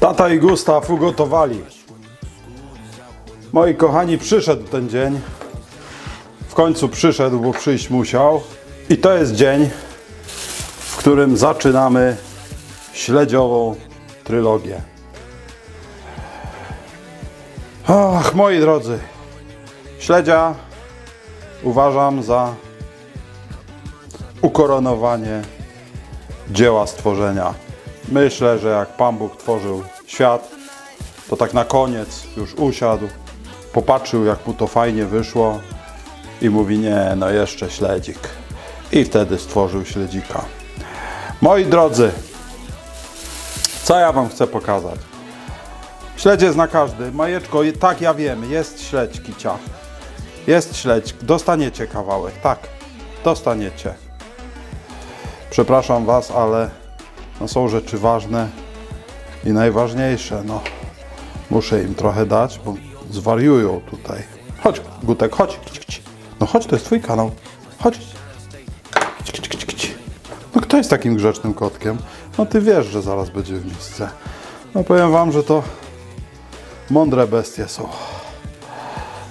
Tata i Gustaw ugotowali. Moi kochani, przyszedł ten dzień. W końcu przyszedł, bo przyjść musiał. I to jest dzień, w którym zaczynamy śledziową trylogię. Ach, moi drodzy, śledzia uważam za ukoronowanie dzieła stworzenia. Myślę, że jak Pan Bóg tworzył świat, to tak na koniec już usiadł, popatrzył jak mu to fajnie wyszło i mówi nie, no jeszcze śledzik. I wtedy stworzył śledzika. Moi drodzy, co ja Wam chcę pokazać? Śledzie zna każdy. Majeczko, tak ja wiem, jest śledź kicia. Jest śledź, dostaniecie kawałek, tak, dostaniecie. Przepraszam Was, ale no są rzeczy ważne i najważniejsze. No, muszę im trochę dać, bo zwariują tutaj. Chodź, Gutek, chodź. No chodź, to jest Twój kanał. Chodź. No kto jest takim grzecznym kotkiem? No Ty wiesz, że zaraz będzie w miejsce. No powiem Wam, że to mądre bestie są.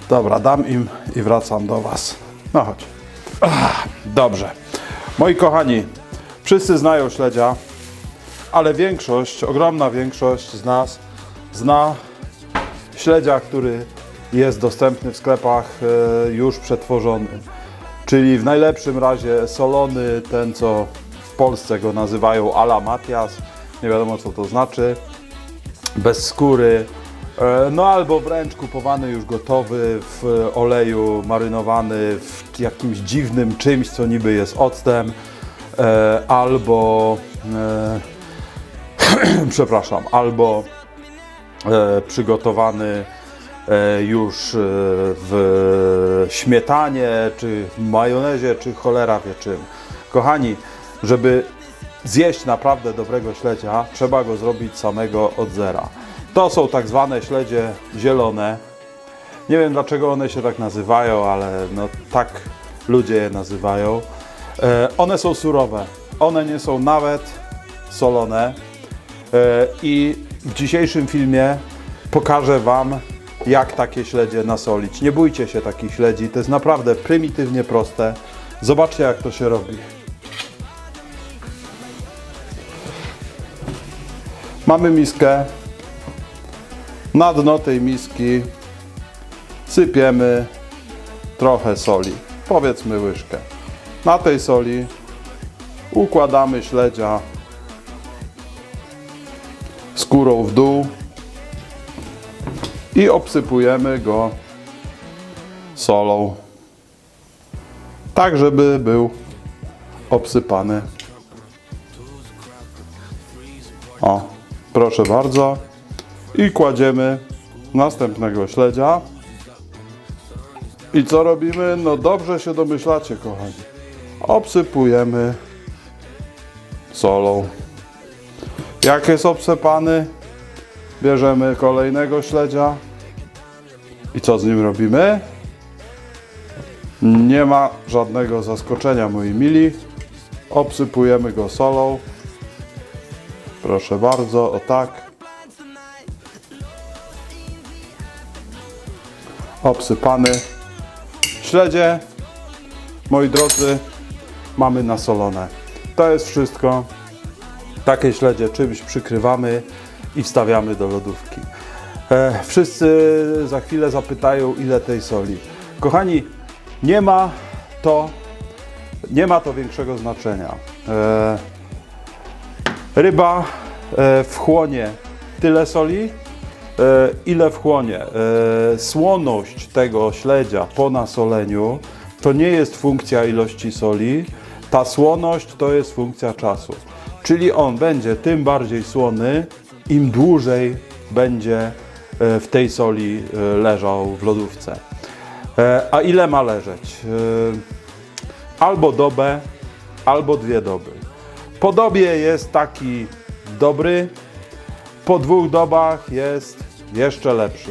Dobra, dam im i wracam do Was. No chodź. Ach, dobrze. Moi kochani, wszyscy znają śledzia, ale większość, ogromna większość z nas zna śledzia, który jest dostępny w sklepach e, już przetworzony. Czyli w najlepszym razie solony, ten co w Polsce go nazywają ala Matias, nie wiadomo co to znaczy, bez skóry, e, no albo wręcz kupowany już gotowy w oleju, marynowany w jakimś dziwnym czymś, co niby jest octem, e, albo przepraszam, albo e, przygotowany e, już e, w śmietanie, czy w majonezie, czy cholera wie czym. Kochani, żeby zjeść naprawdę dobrego śledzia, trzeba go zrobić samego od zera. To są tak zwane śledzie zielone. Nie wiem dlaczego one się tak nazywają, ale no tak ludzie je nazywają. E, one są surowe. One nie są nawet solone. E, I w dzisiejszym filmie pokażę Wam, jak takie śledzie nasolić. Nie bójcie się takich śledzi, to jest naprawdę prymitywnie proste. Zobaczcie, jak to się robi. Mamy miskę. Na dno tej miski sypiemy trochę soli, powiedzmy łyżkę. Na tej soli układamy śledzia skórą w dół i obsypujemy go solą, tak żeby był obsypany. O, proszę bardzo. I kładziemy następnego śledzia. I co robimy? No dobrze się domyślacie, kochani. Obsypujemy solą. Jak jest obsypany, bierzemy kolejnego śledzia. I co z nim robimy? Nie ma żadnego zaskoczenia, moi mili. Obsypujemy go solą. Proszę bardzo, o tak. Obsypany. Śledzie, moi drodzy, mamy nasolone. To jest wszystko. Takie śledzie czymś przykrywamy i wstawiamy do lodówki. E, wszyscy za chwilę zapytają, ile tej soli. Kochani, nie ma to, nie ma to większego znaczenia. E, ryba e, wchłonie tyle soli, e, ile wchłonie. E, Słoność tego śledzia po nasoleniu to nie jest funkcja ilości soli, ta słoność to jest funkcja czasu. Czyli on będzie tym bardziej słony, im dłużej będzie e, w tej soli e, leżał w lodówce. E, A ile ma leżeć? Albo dobę, albo dwie doby. Po dobie jest taki dobry, po dwóch dobach jest jeszcze lepszy.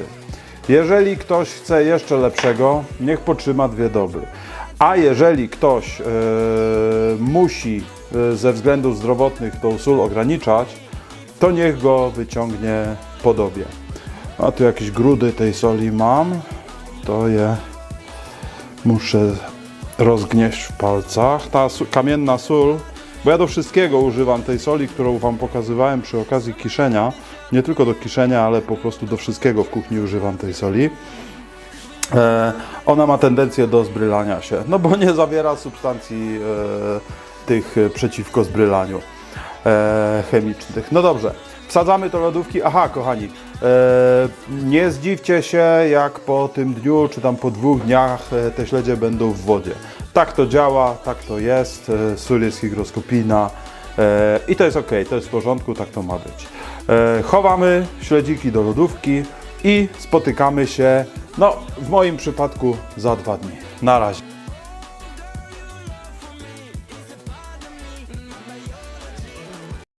Jeżeli ktoś chce jeszcze lepszego, niech potrzyma dwie doby. A jeżeli ktoś e, musi ze względów zdrowotnych tą sól ograniczać, to niech go wyciągnie po dobie. A tu jakieś grudy tej soli mam, to je muszę rozgnieść w palcach. Ta kamienna sól, bo ja do wszystkiego używam tej soli, którą Wam pokazywałem przy okazji kiszenia. Nie tylko do kiszenia, ale po prostu do wszystkiego w kuchni używam tej soli. E, ona ma tendencję do zbrylania się, no bo nie zawiera substancji e, tych e, przeciwko zbrylaniu e, chemicznych. No dobrze, wsadzamy to lodówki. Aha, kochani, e, nie zdziwcie się, jak po tym dniu, czy tam po dwóch dniach te śledzie będą w wodzie. Tak to działa, tak to jest, sól jest hygroskopijna e, i to jest ok, to jest w porządku, tak to ma być. Chowamy śledziki do lodówki i spotykamy się, no w moim przypadku za dwa dni. Na razie.